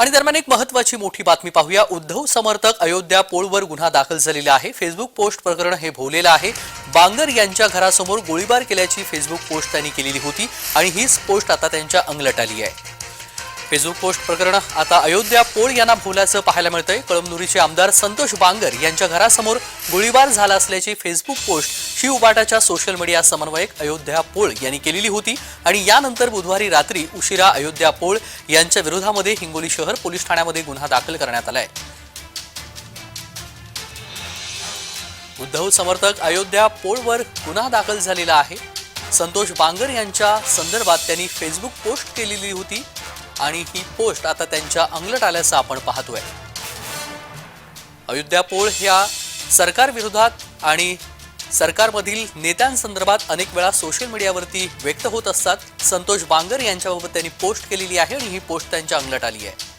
आणि दरम्यान एक महत्वाची मोठी बातमी पाहूया. उद्धव समर्थक अयोध्या पोळवर गुन्हा दाखल झालेला आहे. फेसबुक पोस्ट प्रकरण हे भोवलेलं आहे. बांगर यांच्या घरासमोर गोळीबार केल्याची फेसबुक पोस्ट त्यांनी केलेली होती आणि हीच पोस्ट आता त्यांच्या अंगलट आली आहे. फेसबुक पोस्ट प्रकरण. आता अयोध्या पोळ यांना भोवल्याचं पाहायला मिळतंय. कळमनुरीचे आमदार संतोष बांगर यांच्या घरासमोर गोळीबार झाला असल्याची फेसबुक पोस्ट शिवबाटाच्या सोशल मीडिया समन्वयक अयोध्या पोळ यांनी केलेली होती. आणि यानंतर बुधवारी रात्री उशिरा अयोध्या पोळ यांच्या विरोधामध्ये हिंगोली शहर पोलीस ठाण्यामध्ये गुन्हा दाखल करण्यात आलाय. उद्धव समर्थक अयोध्या पोळवर गुन्हा दाखल झालेला आहे. संतोष बांगर यांच्या संदर्भात त्यांनी फेसबुक पोस्ट केलेली होती. आणि ही पोस्ट आता त्यांच्या अंगलट आल्याचं आपण पाहतोय. अयोध्या पोळ ह्या सरकारविरोधात आणि सरकारमधील नेत्यांसंदर्भात अनेक वेळा सोशल मीडियावरती व्यक्त होत असतात. संतोष बांगर यांच्याबाबत त्यांनी पोस्ट केलेली आहे आणि ही पोस्ट त्यांच्या अंगलट आली आहे.